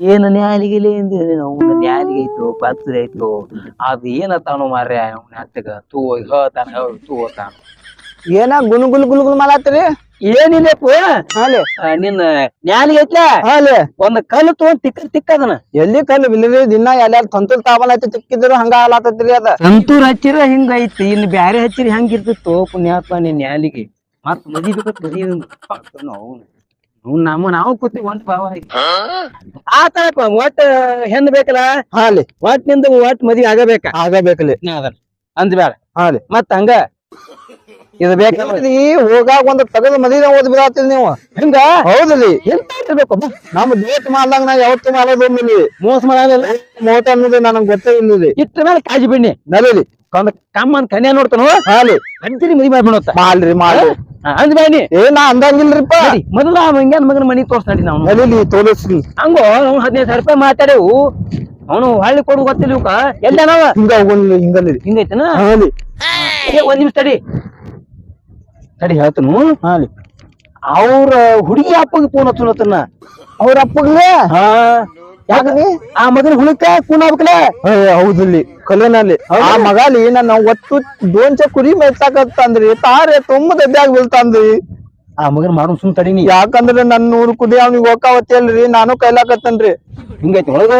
ಏನು ನ್ಯಾಲಿಗಿಲಿ ಅವ್ನ ಆಯ್ತು ಐತು ಆಯ್ತು. ಐತು ಅದ್ ತಾನು ಮಾರ್ರೆ ಅವ್ನ ಹತ್ತಗ ತೂ ಹೇಳ್ತಾನ ಹೇಳು ತೂ ಹೋತಾನ ಏನ ಗುಲ್ ಗುಲ್ ಗುಲ್ ಗುಲ್ ಮಾಡತ್ತೀರಿ ಏನಿಲ್ಲಪ್ಪ ಹಾಲೆ. ನಿನ್ನ ನ್ಯಾಲಿಗೆ ಐತ್ಲ? ಹಾಲೆ. ಒಂದ್ ಕಲ್ಲು ತಗೊಂಡ್ ತಿಕ್ಕ ತಿಕ್ಕದನ ಎಲ್ಲಿ ಕಲ್ಲು ಬಿಲ್ಲರಿ? ದಿನ ಎಲ್ಲಾರು ತಂತೂರ್ ತಾವಲ್ ಐತಿ ತಿಕ್ಕಿದ್ರು ಹಂಗ ಹಾಲಾತತ್ರಿ ಅದ. ತಂತೂರ್ ಹಚ್ಚಿರ ಹಿಂಗ ಐತಿ ಇನ್ ಬ್ಯಾರೆ ಹಚ್ಚಿರಿ ಹೆಂಗಿರ್ತಿತ್ತು ಪುಣ್ಯಾತ್ಮ ನಿನ್ ನ್ಯಾಲಿಗೆ ಮತ್ ಮದಿ ಬೇಕತ್ ನಾವು. ನಮ್ಮ ನಾವು ಕೂತಿ ಒಂದ್ ಭಾವ ಆತಪ್ಪ ಒಟ್ಟ ಹೆಣ್ ಬೇಕಲ್ಲ? ಹಾಲಿ. ಒಟ್ನಿಂದ ಒಟ್ ಮದಿ ಆಗಬೇಕ ಆಗಬೇಕಲ್ಲಿ ಅಂದ್ ಬೇಡ ಹಾಲಿ. ಮತ್ತ ಹಂಗ? ಇದು ಬೇಕ ಏನ್ರಿ, ಹೋಗಾಗ ಒಂದ್ ತಗದ ಮದಿನ ಓದ್ ಬಿಡಾತಿಲ್ ನೀವು. ಹಿಂಗ? ಹೌದಲಿ. ಎಂತ ಇರ್ಬೇಕು ನಮ್ ಡೇಟ್ ಮಾಡ್ದಂಗ ನಾ ಯಾವತ್ತು ಮಾಡೋದು ಮೋಸ ಮಾಡಲ್ಲ ಮೋಟ ಅನ್ನೋದು ನನಗ್ ಗೊತ್ತೇ ಇಲ್ಲ ಇಟ್ಟ ಮೇಲೆ ಕಾಜಿ ಬಿಣ್ಣಿ ನಲೀಲಿ. ಒಂದ್ ಅಂತ ಕನ್ಯಾ ನೋಡ್ತಾನ? ಹಾಲಿ. ಅಂತೀನಿ ಮದಿ ಮಾಡ್ಬಿಡತ್ತ. ಮಾಡ್ರಿ ಮಾಡ್ರಿ. ಅಂದ್ ಬ್ಯಾನಿ. ಏ ನಾ ಅಂದಂಗಿಲ್ರಿಪ್ಪ ಮೊದಲ ಹಿಂಗ್ಯಾನ್ ಮಗನ ಮನಿ ತೋರ್ಸ್ ನಡಿ ನಾವು. ನಲೀಲಿ ತೋರಿಸ್ರಿ ಹಂಗೋ ಅವ್ನು ಹದಿನೈದು ಸಾವಿರ ರೂಪಾಯಿ ಮಾತಾಡೇವು ಅವನು ಹಳ್ಳಿ ಕೊಡು ಗೊತ್ತಿಲ್ಲ ಇವಕ್ಕ. ಎಲ್ಲ ನಾವ ಹಿಂಗ ಹಿಂಗಲ್ಲಿ. ಹಿಂಗೈತನ? ಹಾಲಿ. ಏ, ಒಂದ್ ನಿಮಿಷ ತಡಿ. ತಡಿ ಹೇಳ್ತನು. ಹಾಲಿ. ಅವ್ರ ಹುಡುಗಿ ಅಪ್ಪಗೆ ಫೋನ್ ಹಚ್ಚುನತನ ಅವ್ರ ಅಪ್ಪಗೆ ಹಾ. ಯಾಕ್ರಿ ಆ ಮಗನ ಹುಳಕ್ಕ ಕೂನ್ ಆಗ್ಬೇಕಲ್ಲ ಹೌದಲ್ಲಿ ಕಲ್ಲನಲ್ಲಿ ಆ ಮಗಾಲಿ ನನ್ನ ಒಟ್ಟು ದೋಂಚ ಕುರಿ ಮೆಚ್ಚಾಕತ್ತಂದ್ರಿ ತಾರೆ ತುಂಬ ದಡ್ಡಾಗಿ ಬೀಳ್ತಂದ್ರಿ ಆ ಮಗನ್ ಮಾಡು ಸುಮ್ ತಡೀನಿ ನೀ. ಯಾಕಂದ್ರೆ ನನ್ನ ನೂರು ಕುದಿ ಅವ್ನಿಗೆ ಹೋಗಾವತ್ತಿ ಅಲ್ರಿ ನಾನು ಕೈಲಾಕತ್ತನ್ರಿ. ಹಿಂಗೈತಿ ಒಳಗ?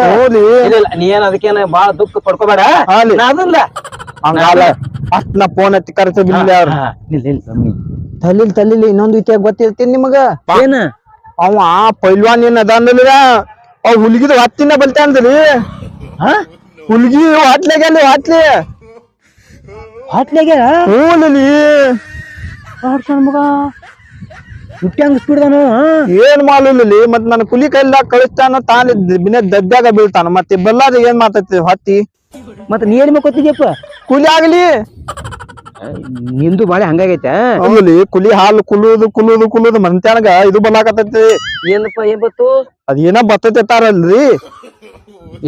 ಇಲ್ಲ, ನೀ ಏನ್ ಅದಕ್ಕೇನ ಬಾಳ ದುಃಖ ಪಡ್ಕೋಬೇಡ? ಅದಲ್ಲ. ಹಂಗಾಲ ಅಷ್ಟ್ ನಾ ಫೋನ್ ಹತ್ತಿ ಕರೆಸ ಬಿಡ್ಲಿ ಅವ್ರ. ತಲ್ಲಿಲ್ ನಿಲ್ ನಿಲ್ ತಲಿಲ್ ತಲಿಲ್ ಇನ್ನೊಂದು ಇತಿಹಾಸ ಗೊತ್ತಿರ್ತೀನಿ ನಿಮಗ. ಏನ? ಅವ ಪೈಲ್ವಾನ್ ಏನ್ ಅದಾನ್ರಿ ಅವ್ ಹುಲ್ಗಿದ ಹತ್ತಿನ ಅಂದ್ರಿ? ಹಾ? ಹುಲ್ಗಿ ಹಾಟ್ಲಿ ಹಾಟ್ಲಾಗ ಹೂಲಿ ಸಣ್ಣ ಮಗ. ಹುಟ್ಟಿ ಹಂಗ ಏನ್ ಮಾಡಲಿ ಮತ್ ನನ್ ಕುಲಿ ಕೈಲಾಗ ಕಳಿಸ್ತಾನ ತಾನ ಬಿನ ಬೀಳ್ತಾನ. ಮತ್ತೆ ಬಲ್ಲಾದ ಏನ್ ಮಾತೈತಿ ಹತ್ತಿ ಮತ್ತ ನೀ ಏನ್ ಮಾಡ್ಕೊತಿದ್ಯಪ್ಪ? ಕುಲಿ ಆಗ್ಲಿ. ನಿಂದು ಬಾಳೆ ಹಂಗಾಗೈತೆ ಕುಲಿ ಹಾಲು ಕುಲುದು ಕುಲುದು ಕುಲುದು ಮಂತ್ಯಾನಗ ಇದು ಬಲಾಕತ್ತೈತಿ ಏನಪ್ಪ ಏನ್ ಬತ್ತು ಅದೇನ ಬತ್ತೈತಾರಲ್ರಿ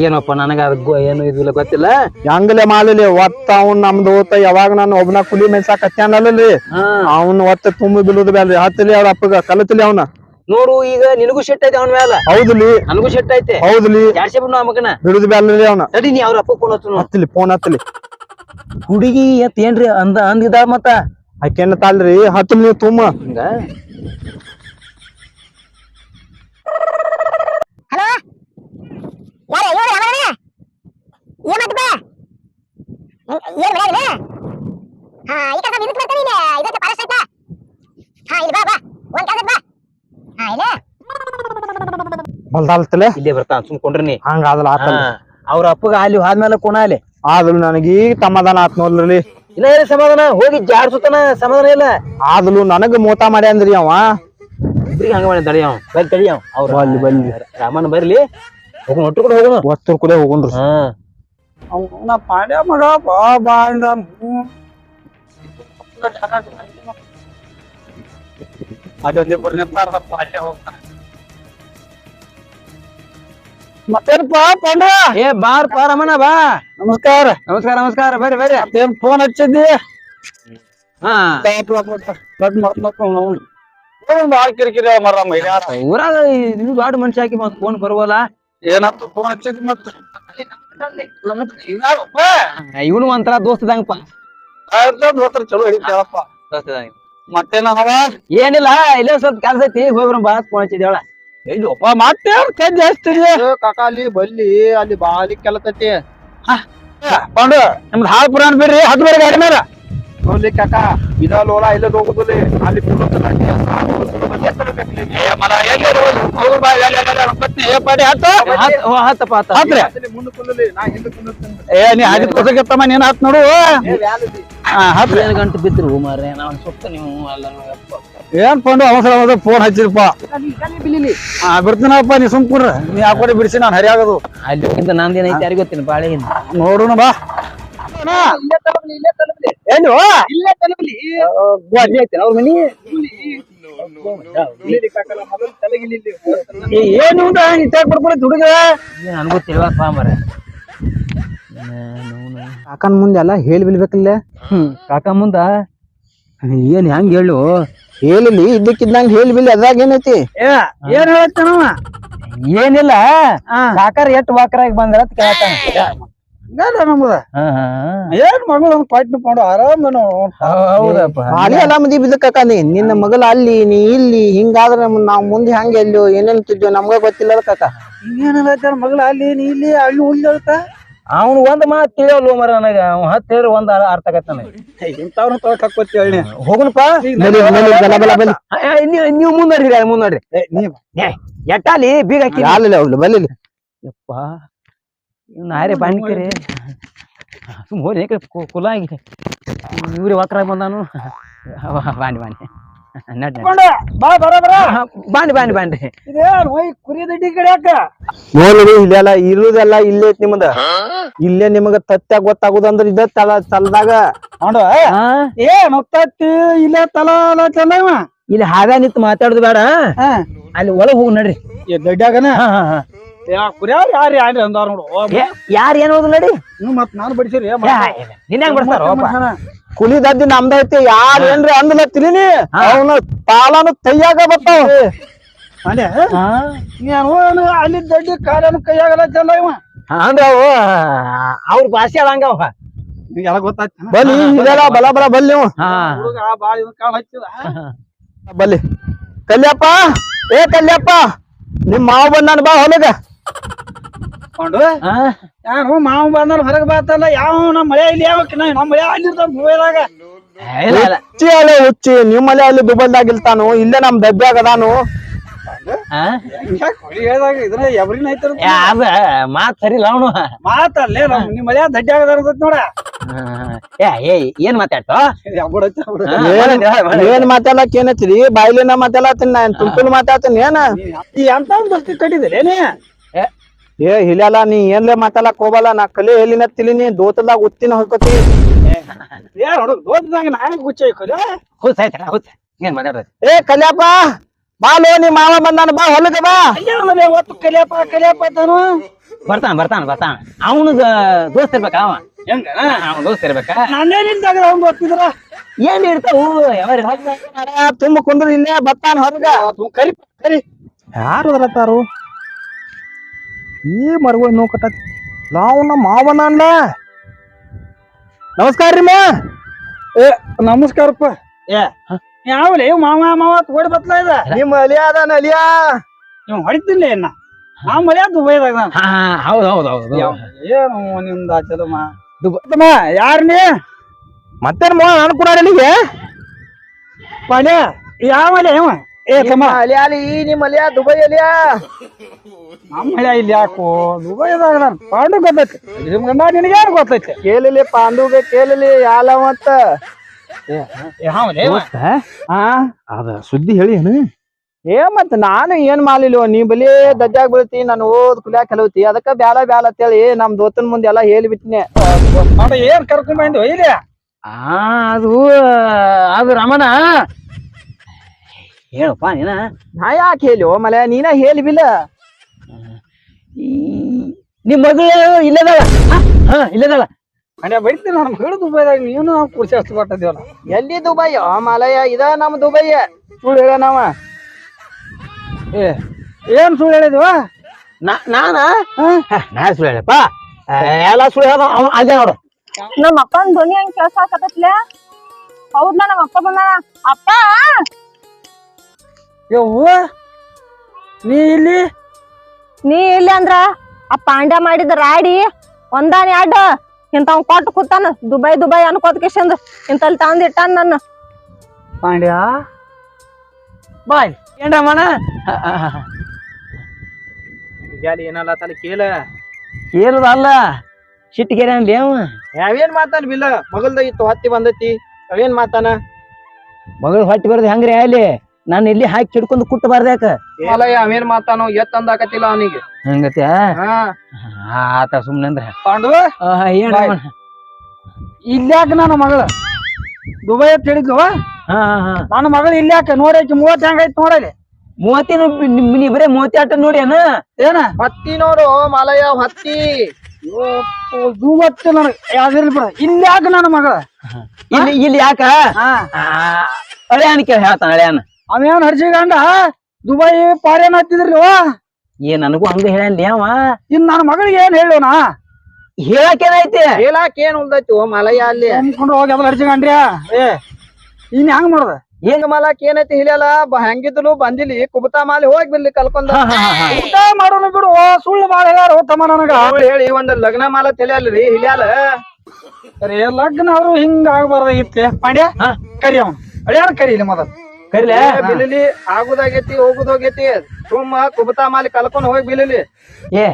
ಏನಪ್ಪ ನನಗ ಅದ ಏನು ಇದಿಲ್ಲ ಗೊತ್ತಿಲ್ಲ? ಹೆಂಗಲೆ ಮಾಡಲಿ ಒತ್ತ ಅವ್ನ್ ನಮ್ದು ಓತ ಯಾವಾಗ ನಾನು ಒಬ್ನ ಕುಲಿ ಹಾ. ಅವ್ನ ಒತ್ತ ತುಂಬ ಬೀಳುದು ಬ್ಯಾಲ್ರಿ ಹತ್ತಲಿ ಅವ್ರ ಅಪ್ಪಗ ಕಲತಲಿ ಅವನ. ನೋಡು ಈಗ ನಿನಗೂ ಶೆಟ್ ಐತೆ ಅವನ ಮ್ಯಾಲ. ಹೌದ್ಲಿ ನನಗೂ ಶೆಟ್ ಐತೆ. ಹೌದ್ಲಿ ಜಾಡ್ಸಿ ಬಿಡು ಆ ಮಗನ? ಬಿಡುದು ಬ್ಯಾಲ್ರಿ ಅವನ. ಸರಿ ನೀ ಅವ್ರ ಅಪ್ಪ ಫೋನ್ ಹಚ್ಚು ಹತ್ತಲಿ ಫೋನ್ ಹತ್ತಲಿ ಹುಡುಗಿ ಅಂತ ಏನ್ರಿ ಅಂದ ಅಂದಿದ ಮತ್ತ? ಆಕೆನ ತಾಳ್ರಿ ಹತ್ತಲಿ ನೀವು ತುಂಬ ಹಿಂಗ? ಯಾರು ಯಾವನ ಏನ್ ಹಾ ಈ ಕಡೆ ಇದಕ್ಕೆ ಬರ್ತಾನೆ ಇಲ್ಲ ಇದಕ್ಕೆ ಪಾರಸ್ ಆಯ್ತಾ ಹಾ ಇಲ್ಲಿ ಬಾ ಬಾ ಒಂದ್ ಕಾಗದ ಬಾ ಹಾ ಇಲ್ಲ ಬಲ್ದಾಲ್ತಲೆ ಇಲ್ಲೇ ಬರ್ತಾನ ಸುಮ್ಕೊಂಡ್ರಿ ನೀ. ಹಂಗ ಆದಲ್ಲ ಆತಲ್ಲ ಅವ್ರ ಅಪ್ಪಗ ಅಲ್ಲಿ ಆದ್ಮೇಲೆ ಕೋಣ ಅಲ್ಲಿ. ಆದಲು ನನಗೆ ಈಗ ಸಮಾಧಾನ ಆತ್ ನೋಡ್ರಿ ಇಲ್ಲ ಏನ ಸಮಾಧಾನ. ಹೋಗಿ ಜಾಡ್ಸುತ್ತಾನ ಸಮಾಧಾನ ಇಲ್ಲ. ಆದಲು ನನಗ ಮೋತ ಮಾಡ್ಯಾನ್ರಿ ಅವ. ಇಬ್ರಿಗೆ ಹಂಗ ಮಾಡಿ ತಡಿ ಬರ್ ಬರ್ಲಿ ತಡಿ ಅವ್. ಅವ್ರ ಅಲ್ಲಿ ಬಲ್ಲಿ. ರಾಮನ್ ಬರ್ಲಿ. ಹೋಗೋಣ ಒಟ್ಟು ಕೂಡ ಹೋಗೋಣ ವಸ್ತುರ್ ಕೂಡ ಹೋಗೋಣ್ರಿ ಅವನ ಪಾಡ್ಯ ಮಗ ಬಾ ಬಾ ಅಂದ. ಅದೊಂದೇ ಬರ್ನಿರ್ತಾರದ ಪಾಡ್ಯ ಹೋಗ್ತಾನೆ. ಮತ್ತೇನಪ್ಪ ಪಾಂಡ ಏ ಬಾರ್ ಪಾ ರಮಣ ಬಾ. ನಮಸ್ಕಾರ. ನಮಸ್ಕಾರ ನಮಸ್ಕಾರ ಬರ್ರಿ ಬರ್ರಿ. ಮತ್ತೇನ್ ಫೋನ್ ಹಚ್ಚಿದ್ದಿ? ಹಾ. ಬಾಳ ಕಿರಿಕಿರಿ ಮರ ಮೈಲಾರ ಊರಾಗ ಇದು ದೊಡ್ಡ ಮನುಷ್ಯ ಹಾಕಿ ಮತ್ ಫೋನ್ ಬರುವಲ್ಲ. ಏನಂತ ಫೋನ್ ಹಚ್ಚಿದ್ ಮತ್ತ? ಇವನು ಒಂಥರ ದೋಸ್ತದಂಗಪ್ಪ ದೋಸ್ತರ ಚಲೋ ಹಿಡಿತೇವಪ್ಪ ದೋಸ್ತದಂಗ ಮತ್ತೇನವ ಏನಿಲ್ಲ ಇಲ್ಲೇ ಸ್ವಲ್ಪ ಕೆಲಸ ಐತಿ ಹೋಗ್ಬರ ಬಾ ಫೋನ್ ಹಚ್ಚಿದೇವಳ ಮತ್ತೆ ಕೈ ಬಲ್ಲಿ ಅಲ್ಲಿ ಬಾಲಿ ಕೆಲತತಿ ಪಾಂಡು ನಿಮ್ದು ಹಾಲ್ ಪುರಾಣ ಬಿಡ್ರಿ ಹತ್ತು ಬೇರೆ ಗಾಡಿ ಮೇಲೆ ನೋಡ್ಲಿ ಕಾಕಾ ಇದ ಲೋಲ ಇಲ್ಲ ಹೋಗುದಿಲ್ಲ. ಅಲ್ಲಿ ಹತ್ತಪ್ಪ ಹತ್ತ. ಹತ್ರಿ. ಏ ನೀ ಹಾದಿ ಕೊಸಕ್ಕೆ ನೀನ್ ಹತ್ ನೋಡು. ಹಾ ಏನ್ ಗಂಟೆ ಬಿದ್ರು ಮಾರ್ರೆ ನಾನು ಸುತ್ತ ನೀವು ಅಲ್ಲ ಏನ್ ಪಂಡು ಅವಸರ ಫೋನ್ ಹಚ್ಚಿರಪ್ಪ. ಹಾ ಬಿಡ್ತೀನಪ್ಪ ನೀ ಸುಮ್ಕುಡ್ರ ನೀ ಹಾಕೊಡಿ ಬಿಡಿಸಿ ನಾನು ಯಾರಿಗ ಗೊತ್ತಿನ ಬಾಳೆ ನೋಡೋಣ ಬಾ. ಏನು ಇಲ್ಲೇ ತಲುಪಲಿ ಅವ್ರ ಮನಿ? ಏ, ಏನು ಇಟ್ಟಾಕ್ ಹುಡುಗ ನನಗೂ ತಿಳಿವಪ್ಪ ಮರ ಕಾಕನ್ ಮುಂದೆ ಅಲ್ಲ ಹೇಳಿ ಬಿಲ್ಬೇಕಲ್ಲೇ ಹ್ಮ್. ಕಾಕ ಮುಂದ? ಏನ್ ಹೆಂಗ್ ಹೇಳು? ಹೇಳಿಲಿ ಇದ್ದಕ್ಕಿದ್ದಂಗ ಹೇಳಿ ಬಿಲ್ಲಿ ಅದ್ರಾಗ ಏನೈತಿ? ಏನ್ ಹೇಳ ಏನಿಲ್ಲ. ಸಾಕಾರ ಎಷ್ಟ್ ವಾಕರಾಗಿ ಬಂದ್ರ ಅಂತ ನಮ್ದ? ಏನ್ ಮಗಳು ಒಂದ್ ಪಾಟ್ನ ಮಾಡು ಆರಾಮ ಹೌದಪ್ಪ ಅಲ್ಲಿ ಅಲ್ಲ ಮದಿ ಬಿದ್ದಕ್ಕ ನೀ? ನಿನ್ನ ಮಗಳ ಅಲ್ಲಿ ನೀ ಇಲ್ಲಿ ಹಿಂಗಾದ್ರೆ ನಾವ್ ಮುಂದೆ ಹಂಗೆ ಎಲ್ಲೋ ಏನೇನ್ ತಿದ್ದೋ ನಮ್ಗ ಗೊತ್ತಿಲ್ಲ ಕಾಕ. ಏನಿಲ್ಲ ಮಗಳ ಅಲ್ಲಿ ನೀ ಇಲ್ಲಿ ಅಲ್ಲಿ ಉಳ್ಳಿ ಹೇಳ್ತಾ ಅವ್ನು ಒಂದ್ ಮಾತ್ ತಿಳಿಯಲ್ವ ಮರ ನನಗ? ಅವ್ನು ಹತ್ತು ಹೇಳಿ ಒಂದ್ ಅರ- ಅರ್ಥ ಆಗತ್ತೆ ನನಗೆ. ಹಾಕೋತಿ ಹೇಳಿ? ಹೋಗುನಪ್ಪ ನೀವು ಮುಂದಡ್ರಿ ಮುಂದಡ್ರಿ ಎಟ್ಟಾಲಿ ಬೀಗ ಹಾಕಿ. ಯಾಲಿಲ್ಲ ಅವ್ಳು ಬಲಿ ಯಪ್ಪ. ನಾರೇ ಆರೆ ಸುಮ್ಮನೆ ಮೋರಿ ಕುಲಾಗಿ. ಇವ್ರಿ ವಕ್ರಾಗಿ ಬಂದಾನು. ಬಾಣಿ ಬಾಂಡಿ ನಡ್ ಬಾ ಬರ ಬರ ಬಾಂಡಿ ಬಾಂಡಿ ನೋಡ್ರಿ ಇಲ್ಲೆಲ್ಲ ಇರುದೆಲ್ಲ ಇಲ್ಲೇ ಐತಿ ನಿಮ್ದ ಇಲ್ಲೇ ನಿಮಗ ತತ್ಯ ಗೊತ್ತಾಗುದಂದ್ರ ಇದ ತಲ ತಲದಾಗ ನೋಡು ಏ ಮುಕ್ತತ್ತಿ ಇಲ್ಲೇ ತಲ ಚಂದ ಇಲ್ಲಿ ಹಾಗ ನಿಂತು ಮಾತಾಡುದು ಬೇಡ ಅಲ್ಲಿ ಒಳಗ್ ಹೋಗಿ ನಡ್ರಿ ದಡ್ಡಾಗನ ಕುರಿಯಾರ ಯಾರು ಯಾರು ಅಂದಾರ ನೋಡು ಯಾರು ನಡಿ ಮತ್ ನಾನು ಬಡಿಸಿರಿ ನಿನ್ನ ಬಡಿಸ್ತಾರ ಕುಲಿದದ್ದಿ ನಮ್ದ ಐತಿ ಯಾರ ಏನ್ರಿ ತಿಳಿನಿ? ಅವನು ಪಾಲನು ಕೈಯಾಗ ಬರ್ತಾವ ನೀನು ಅಲ್ಲಿ ದಡ್ಡಿ ಕಾಲನ ಕೈಯಾಗಲ್ಲ ಚಂದ ಇವ? ಅಂದ್ರ ಅವ ಅವ್ರ ಭಾಷೆ ಅದಂಗ ಅವ. ಎಲ್ಲ ಗೊತ್ತಾಯ್ತು? ಬಲಿ ಇದೆಲ್ಲ ಬಲ ಬಲ ಬಲ್ಲಿ ನೀವು ಬಲ್ಲಿ ಕಲ್ಯಪ್ಪ ಏ ಕಲ್ಯಪ್ಪ ನಿಮ್ ಮಾವ ಬಂದಾನ ಬಾ ಹೊಲಗ. ಕೊಂಡು ಯಾರು ಮಾವ ಬಂದ್ರ ಹೊರಗೆ ಬಾತಲ್ಲ ಯಾವ ನಮ್ ಮಳೆ ಇಲ್ಲಿ ಯಾವ ನಮ್ ಮಳೆ ಅಲ್ಲಿರ್ತಾವ ಮೊಬೈಲಾಗ ಹುಚ್ಚಿ ಅಲೆ ಹುಚ್ಚಿ. ನಿಮ್ಮಲ್ಲಿ ಅಲ್ಲಿ ದುಬಲ್ದಾಗ ಇಲ್ತಾನು ಇಲ್ಲೇ ನಮ್ ದಬ್ಬ್ಯಾಗ ಅದಾನು ಹೇಳಿದಾಗ ಇದ್ರ ಎಬ್ರಿನ ಐತರ ಮಾತ್ ಸರಿ ಅವನು. ಮಾತಲ್ಲೇ ನಮ್ ನಿಮ್ ಮಳೆ ದಡ್ಡಿ ಆಗದ ನೋಡ. ಏ ಏನ್ ಮಾತಾಡ್ತ? ಏನ್ ಏನ್ ಮಾತಾಡಕ್ ಏನೈತ್ರಿ ಬಾಯ್ಲಿನ ಮಾತಾಡತ್ತೀನಿ ನಾ ತುಂತುಲ್ ಮಾತಾಡ್ತೀನಿ ಏನ? ಅಂತ ಒಂದು ಬಸ್ತಿ ಕಟ್ಟಿದ್ರೆ ಏ ಹಿಲಿಯಲ್ಲ ನೀ ಏನ್ಲೇ ಮಾತಾಡಕ್ ಹೋಗಲ್ಲ ನಾ ಕಲಿ ಹೇಳಿನ ತಿಳಿನಿ ದೋತದಾಗ ಉತ್ತಿನ ಹೊಕ್ಕತಿ ಏ. ಕಲ್ಯಾಪ ಬಾ ಲೋ ನಿಮ್ ಮಾವ ಬಂದಾನ ಬಾ ಹೊಲಗ ಬಾ. ಒತ್ತು ಕಲಿಯಪ್ಪ ಕಲಿಯಪ್ಪ ತಾನು ಬರ್ತಾನ ಬರ್ತಾನ ಬರ್ತಾನ. ಅವನು ದೋಸ್ತ ಇರ್ಬೇಕ ಅವ? ಹೆಂಗ? ಅವ್ನ ದೋಸ್ತ ಇರ್ಬೇಕ? ನಾನೇನಿಲ್ದಾಗ ಅವ್ನು ಗೊತ್ತಿದ್ರ? ಏನ್ ಇರ್ತಾವು? ಯಾವ ತುಂಬ ಕುಂದ್ರ ಇಲ್ಲೇ ಬತ್ತಾನ ಹೊರಗ. ಕರಿ ಕರಿ. ಯಾರು ಅದ್ರತಾರು ಈ ಮರಗಳು ನೋವು ಕಟ್ಟ ನಾವು ನಮ್ಮ ಮಾವನ ಅಣ್ಣ. ನಮಸ್ಕಾರ ರೀ ಮಾ. ಏ ನಮಸ್ಕಾರಪ್ಪ. ಏ ಯಾವಲೇ ಮಾವ ಮಾವ ತೋಡಿ ಬತ್ಲ ಇದ? ನಿಮ್ಮ ಅಲಿಯಾ ಅದಾನ ಅಲಿಯ ನೀವು ಹೊಡಿತಿಲ್ಲ ಏನ ಆ ಮರ್ಯಾದ ದುಬೈದಾಗ ನಾನು. ಹೌದು ಹೌದು ಹೌದು ಏನು ನಿಂದ ಚಲಮ್ಮ ದುಬೈ ಯಾರು ನೀ? ಮತ್ತೇನ್ ಮಾ ನಾನು ಕೂಡ ನಿನಗೆ ಪಾಡ್ಯ ಯಾವಲೇ ಇವ? ಏ ತಮ್ಮ. ಅಲಿಯ ಈ ನಿಮ್ಮ ಅಲಿಯ ದುಬೈ ಅಲಿಯ ನಮ್ಮ ಹಳ್ಳಿ ಇಲ್ಲಿ ಯಾಕೋ? ದುಬೈದಾಗ ನಾನು ಪಾಂಡು ಗೊತ್ತೈತಿ ನಿಮ್ ಗಂಡ ಯಾರು ಗೊತ್ತೈತಿ? ಕೇಳಲಿ ಪಾಂಡುಗೆ ಕೇಳಲಿ ಯಾಲವಂತ ಯಾವಲೇ ಹಾ ಅದ ಸುದ್ದಿ ಹೇಳಿ ಏನು? ಏ ಮತ್ ನಾನು ಏನ್ ಮಾಡ್ಲಿಲ್ವ ನೀ ಬಲಿ ದಜ್ಜಾಗ ಬೀಳ್ತಿ ನಾನು ಓದ್ ಕುಲ್ಯಾಕ ಕೆಲವತಿ ಅದಕ್ಕ ಬ್ಯಾಲ ಬ್ಯಾಲ ಅಂತೇಳಿ ನಮ್ ದೋತನ್ ಮುಂದೆ ಎಲ್ಲಾ ಹೇಳ್ಬಿಟ್ಟಿನಿ ನೋಡ ಏನ್ ಕರ್ಕೊಂಡ್ ಬಂದ್ವಿ ಇಲ್ಲಿ? ಆ ಅದು ಅದು ರಮಣ. ಹೇಳಪ್ಪ ನೀನ? ನಾ ಯಾಕೆ ಹೇಳಿ ಮಲೆ? ನೀನ ಹೇಳಿ ಬಿಲ್ಲ ನಿಮ್ ಮಗಳು ಇಲ್ಲದಲ್ಲ? ಹಾ ಇಲ್ಲದಲ್ಲ? ಅಣ್ಣ ಬೈತೀನಿ ನಮ್ಮ ಮಗಳು ದುಬೈದಾಗ ನೀನು ನಾವು ಕುರ್ಸಿ ಅಷ್ಟು ಕೊಟ್ಟಿದ್ದೀವಲ್ಲ. ಎಲ್ಲಿ ದುಬೈ? ಮಲಯ ಇದ ನಮ್ಮ ದುಬೈ. ಸುಳ್ಳು ಹೇಳ ನಾವ. ಏ ಏನ್ ಸುಳ್ಳು ಹೇಳಿದ್ವ? ನಾನ? ನಾ ಸುಳ್ಳು ಹೇಳಪ್ಪ. ಎಲ್ಲ ಸುಳ್ಳು ಹೇಳ ಅದೇ ನೋಡು. ನಮ್ಮ ಅಪ್ಪನ ಧ್ವನಿ ಹಂಗ ಕೇಳ್ಸಾಕತ್ತೈತ್ಲೆ? ಹೌದ್ಲ ನಮ್ಮ ಅಪ್ಪ ಬಂದ ಅಪ್ಪ! ಯವ್ವ ನೀ ಇಲ್ಲಿ? ನೀ ಇಲ್ಲಿ ಅಂದ್ರ ಆ ಪಾಂಡ್ಯ ಮಾಡಿದ ರಾಡಿ ಒಂದಾನ ಎರಡು ಇಂಥವ್ ಕೊಟ್ಟು ಕೂತಾನ ದುಬೈ ದುಬೈ ಅನ್ಕೋತ ಕಿಶಂದ್. ಇಂತಲ್ಲಿ ತಂದ್ ಇಟ್ಟಾನ ನನ್ನ. ಪಾಂಡ್ಯ? ಬಾಯ್. ಏನ್ರಮ್ಮಣ ಏನಲ್ಲ ತಲೆ ಕೇಳ. ಕೇಳದಲ್ಲ ಸಿಟ್ಟಿಗೆರೆ ಅವ. ಯಾವೇನ್ ಮಾತಾನ ಬಿಲ್ಲ? ಮಗಲ್ದ ಇತ್ತು ಹತ್ತಿ ಬಂದೈತಿ ಅವೇನ್ ಮಾತಾನ? ಮಗಳು ಹೊಟ್ಟಿ ಬರೋದು ಹೆಂಗ್ರಿ ಅಲ್ಲಿ? ನಾನು ಇಲ್ಲಿ ಹಾಕಿ ಹಿಡ್ಕೊಂಡು ಕುಟ್ಟ ಬಾರ್ದ್ಯಾಕ ಮಲಯ ಅವೇನ್ ಮಾತಾನೋ ಎತ್ ಅಂದಾಕತಿಲ್ಲ ಅವನಿಗೆ. ಹಂಗತ್ಯ? ಆತ ಸುಮ್ನೆ ಅಂದ್ರ. ಪಾಂಡು? ಏನ. ಇಲ್ಯಾಕ ನನ್ನ ಮಗಳು? ದುಬೈ ಅಂತ ಹೇಳಿದ್ಲವ? ನನ್ನ ಮಗಳು ಇಲ್ಯಾಕ? ನೋಡಕ್ಕೆ ಮೂವತ್ತು ಹೆಂಗೈತಿ ನೋಡಲಿ ಮೂವತ್ತೇನು ನೀ ಬರೇ ಮೂವತ್ತಿ ಆಟ ನೋಡಿ ಅನ ಏನ? ಹತ್ತಿ ನೋಡು ಮಲಯ ಹತ್ತಿ. ಮೂವತ್ತು ನನಗೆ ಯಾವ್ದಿರ್ಲಿ ಬಿಡ. ಇಲ್ಯಾಕ ನನ್ನ ಮಗಳ? ಇಲ್ಲಿ ಇಲ್ಲಿ ಯಾಕ? ಹಳ್ಯಾನ ಕೇಳಿ ಹೇಳ್ತಾನ ಹಳ್ಯಾನ ಅವೇನ್ ಹರ್ಜಿಗಂಡ ದುಬೈ ಪಾರೇನ್ ಹತ್ತಿದ್ರಿ ಏ ನನಗೂ ಹಂಗ ಹೇಳಿ ಅವ? ಇನ್ ನನ್ನ ಮಗಳಿಗೆ ಏನ್ ಹೇಳೋಣ? ಹೇಳಕ್ಕೇನೈತಿ ಹೇಳಕ್ ಏನ್ ಉಳ್ದೈತಿ ಓ ಮಲಯ ಅಲ್ಲಿ? ಅನ್ಕೊಂಡು ಹೋಗಿ ಅದ್ರ ಹರ್ಜಿಗಂಡ್ರಿ ಏ. ಇನ್ ಹೆಂಗ್ ಮಾಡ್ದ? ಹೆಂಗ್ ಮಲಕ್ ಏನೈತಿ ಹಿಲಿಯಲ್ಲ ಬ- ಹೆಂಗಿದ್ಲು? ಬಂದಿಲಿ? ಕುಬತಾ ಮಾಲಿ ಹೋಗಿ ಬಿಡ್ಲಿ ಕಲ್ಕೊಂಡ. ಊಟ ಮಾಡೋಣ ಬಿಡು ಓ, ಸುಳ್ಳು ಬಾಳ ಹೇಳಾರ ತಮ್ಮ ನನಗ. ಹೇಳಿ ಒಂದ್ ಲಗ್ನ ಮಾಲ ತಿಳಿಯಲ್ರಿ ಹಿಲಿಯಲ್ಲ ಅರೆ ಲಗ್ನ ಅವ್ರು ಹಿಂಗ ಆಗ್ಬಾರ್ದಾಗಿತ್ತೆ. ಪಾಂಡ್ಯ ಹಾ. ಕರಿ ಅವನು. ಅಳಿಯಾರ ಕರಿ ಇಲ್ಲಿ ಮೊದಲ್. ಕರಿಲೆ? ಬಿಲ್ಲಿಲಿ ಆಗುದಾಗೈತಿ ಹೋಗುದೋಗೈತಿ. ಸುಮ್ಮ ಕುಬತಾ ಮಾಲಿ ಕಲ್ಕೊಂಡ್ ಹೋಗಿ ಬಿಲ್ಲಿಲಿ. ಏ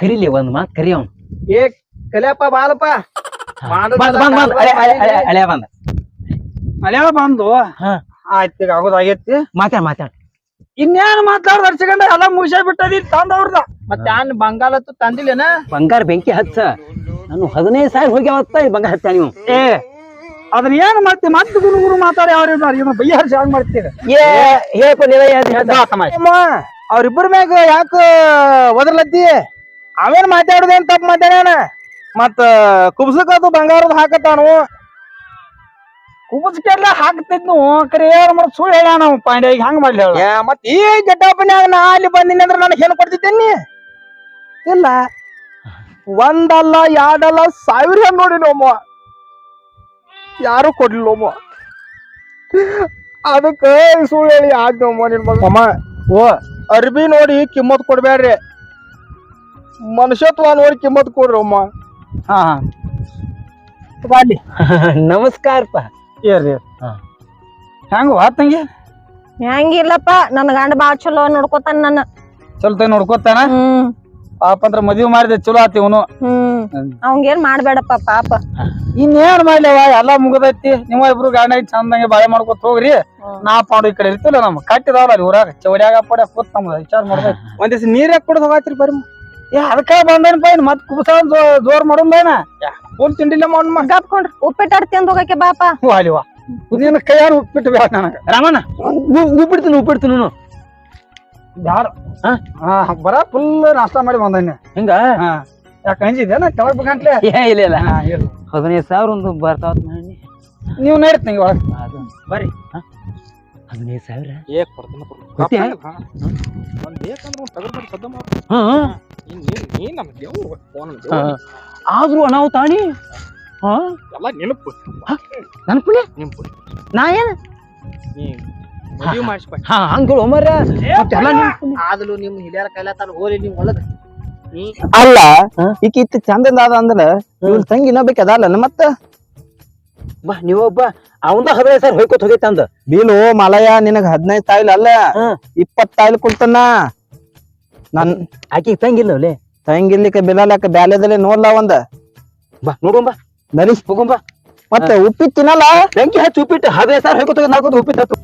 ಕರಿಲಿ ಒಂದ್ ಮಾತ್ ಕರಿ ಅವ್ನು. ಏ ಕಲಿಯಪ್ಪ ಬಾಲಪ್ಪ. ಬಂದ್ ಬಂದ್ ಹಳೆ ಬಂದ. ಆಯ್ತು ಈಗ ಮಾತಾಡ ಮಾತಾಡ್ ಮಾತಾಡ್. ಇನ್ನೇನ್ ಮಾತಾಡ್ದ ಹರ್ಸಿಕೊಂಡ ಎಲ್ಲ ಮುಗಿಸ ಬಿಟ್ಟದಿ ತಂದವ್ರದ. ಮತ್ತೆ ಯಾನ್ ಬಂಗಾಲತ್ತು ತಂದಿಲ್ಲೇನ? ಬಂಗಾರ ಬೆಂಕಿ ಹಚ್ಚ. ನಾನು ಹದಿನೈದು ಸಾವಿರ ಹೋಗಿ ಅವತ್ತ ಬಂಗಾರ ಹಚ್ಚ ನೀವು. ಏ ಅದನ್ನ ಏನ್ ಮಾಡ್ತೀವಿ ಮತ್ತೆ ಗುರು ಗುರು ಮಾತಾಡಿ ಅವ್ರ ಇವ್ನ ಬೈಯ ಹರ್ಸಿ ಹಂಗ್ ಮಾಡ್ತೀರಿ. ಏ ಅವ್ರಿಬ್ಬರ ಮ್ಯಾಗ ಯಾಕ ಒದರ್ಲತ್ತಿ? ಅವೇನ್ ಮಾತಾಡುದೇನ್ ತಪ್ಪ ಮಾತಾಡ್ಯಾನ? ಮತ್ತ ಕುಬ್ಸಕ್ ಅದು ಬಂಗಾರದ ಹಾಕತ್ತಾನು? ಕುಬಸ್ಕೆಲ್ಲ ಹಾಕ್ತಿದ್ನು ಕರೆ ಏನ್ ಮಾಡ್ ಸುಳ್ಳು ಹೇಳ್ಯಾನ ನಾವು ಪಾಂಡ್ಯ ಈಗ ಹಂಗ ಮಾಡ್ಲಿ ಹೇಳ ಮತ್ ಈ ಜಡ್ಡಪ್ಪನ್ಯಾಗ ನಾ ಅಲ್ಲಿ ಬಂದಿನಿ ಅಂದ್ರೆ ನನಗೆ ಏನು ಕೊಡ್ತಿದ್ದೇನಿ? ಇಲ್ಲ. ಒಂದಲ್ಲ ಎರಡಲ್ಲ ಸಾವಿರ ನೋಡಿ ನೋಮ ಯಾರು ಕೊಡ್ಲಿಲ್ಲಮ್ಮ ಅದಕ್ಕೆ ಸುಳ್ಳು ಹೇಳಿ ಆದ್ ನೋಮ ನಿನ್ ಮಗ. ಅಮ್ಮ ಓ. ಅರ್ಬಿ ನೋಡಿ ಕಿಮ್ಮತ್ ಕೊಡ್ಬೇಡ್ರಿ ಮನುಷ್ಯತ್ವ ನೋಡಿ ಕಿಮ್ಮತ್ ಕೊಡ್ರಿ ಅಮ್ಮ. ಹಾ ನಮಸ್ಕಾರ ನಮಸ್ಕಾರಪ್ಪ. ಏರ್ರಿ. ಹಾ. ಹೆಂಗ? ತಂಗಿ ಹೆಂಗಿಲ್ಲಪ್ಪ ನನ್ ಗಂಡ ಬಾಳ್ ಚಲೋ ನೋಡ್ಕೊತಾನ ನನ್ನ. ಸ್ವಲ್ಪ ನೋಡ್ಕೊತಾನ? ಹ್ಮ್. ಪಾಪ ಅಂದ್ರ ಮದ್ವಿ ಮಾಡಿದೆ ಚಲೋ ಆತಿ ಇವನು. ಹ್ಮ್. ಅವಂಗೇನ್ ಮಾಡ್ಬೇಡಪ್ಪ ಪಾಪ. ಇನ್ನೇನ್ ಮಾಡ್ಲವ ಎಲ್ಲಾ ಮುಗದೈತಿ. ನಿಮ್ಮ ಇಬ್ರು ಗಾಡಿ ಚಂದಂಗೆ ಬಾಳೆ ಮಾಡ್ಕೊತ ಹೋಗ್ರಿ. ನಾ ಪಾಡು ಈ ಕಡೆ ಇರ್ತಿಲ್ಲ ನಮ್ ಕಟ್ಟಿದವ್ರ ಅಲ್ಲಿ ಊರಾಗ. ಚೌಡ್ಯಾಗ ಪಡ್ಯಾಗ ಕೂತ್ ನಮ್ದು ವಿಚಾರ ಮಾಡ್ಬೇಕು. ಒಂದ್ ದಿವ್ಸ ನೀರ್ ಯಾಕೆ ಕುಡ್ದು ಹೋಗಾತ್ರಿ ಬರ್ರಿ. ಏ ಅದಕ್ಕ ಬಂದೇನಪ್ಪ ಇನ್ ಮತ್ ಕುಬಸ ಜೋರ್ ಮಾಡೋದೇನ ಫೋನ್ ತಿಂಡಿಲ್ಲ ಮಾಡ್ಕೊಂಡ್ರಿ ಗಪ್ಕೊಂಡ್ರಿ ಉಪ್ಪಿಟ್ಟು ತಿಂದ್ ಹೋಗಕ್ಕೆ ಬಾಪ. ಅಲ್ಲಿವಾ ನಿನ್ನ ಕೈಯಾರು ಉಪ್ಪಿಟ್ಟು ಬೇಡ ನನಗ. ರಾಮಣ್ಣ ಉಪ್ಪಿಡ್ತೀನಿ ಉಪ್ಪಿಡ್ತೀನಿ ನಾನು ಯಾರ? ಹಾ? ಹಾ ಬರ ಫುಲ್ ನಾಷ್ಟ ಮಾಡಿ ಬಂದನೆ ಹಿಂಗ? ಹಾ. ಯಾಕೆ ನಾ ಕೆಳಗ್ ಏ ಇಲ್ಲ ಇಲ್ಲ. ಹದಿನೈದು ಸಾವಿರ ಒಂದು ಬರ್ತಾವ ಮಾಡಿ ನೀವು ನಡೀತ್ ನಂಗೆ ಒಳಗೆ ಅದು ಬರ್ರಿ. ಹ? ಹದಿನೈದು ಸಾವಿರ? ಏ ಕೊಡ್ತೀನಿ ಕೊಡ್ತೀಯ? ಒಂದ್ ಬೇಕಂದ್ರೆ ಒಂದು ತಗೊಂಡ್ಬಿಟ್ಟು ಸದ್ದ ಮಾಡು ಹಾ ನೀನ್ ನೀನ್ ನೀನ್ ನಮ್ಮ ದೇವ್ರು ಫೋನ್ ಹಾ. ಆದ್ರೂ ನಾವು ತಾಣಿ ಹಾ. ಎಲ್ಲ ನೆನಪು. ನೆನಪು ನೆನಪು. ನಾ ಏನು? ನೀ ಮದುವೆ ಮಾಡಿಸ್ಬೇಕು ಹಾ. ಹಂಗ ಒಮ್ಮರ ಮತ್ತೆಲ್ಲ ನೆನ್ಪು. ಆದ್ರೂ ನಿಮ್ ಹಿರಿಯರ ಕೈಲ ತಾನು ಹೋಲಿ ನಿಮ್ ಒಳಗ ಅಲ್ಲ ಇಕಿ ಈಕಿ ಇತ್ತು ಚಂದಿಂದ ಅದ ಅಂದ್ರ ಇವ್ನ ತಂಗಿ ಇನ್ನೊಬ್ಬಕ್ಕೆ ಅದಲ್ಲ ಮತ್ತ? ಬಾ ನೀವೊಬ್ಬ ಅವಂದ ಹೃದಯ ಸರ್ ಹೋಯ್ಕೋತ ಹೋಗೈತೆ ಅಂದ. ಬೀನು ಮಲಯ ನಿನಗ ಹದಿನೈದು ತಾಯಿಲ್ ಅಲ್ಲ. ಇಪ್ಪತ್ ತಾಯಿಲ್ ಕೊಡ್ತಾನ ನನ್ ಆಕಿ ತಂಗಿಲ್ಲ ಅವಲೇ ತಂಗಿರ್ಲಿಕ್ಕೆ ಬಿಲಾಲಕ್ಕ ಬ್ಯಾಲೆದಲ್ಲೇ ನೋಡ್ಲ ಒಂದ ಬಾ ನೋಡೋಣ ನರಿ ಹೋಗೋಣ ಬಾ. ಮತ್ತೆ ಉಪ್ಪಿಟ್ಟು ತಿನ್ನಲ್ಲ? ಬೆಂಕಿ ಹಚ್ಚಿ ಉಪ್ಪಿಟ್ಟು ಹದಿನೈದು ಸಾವಿರ ಹೋಯ್ಕೋತ ಹೋಗಿ ನಾಲ್ಕು ಉಪ್ಪಿಟ್ಟು ಹತ್ತು.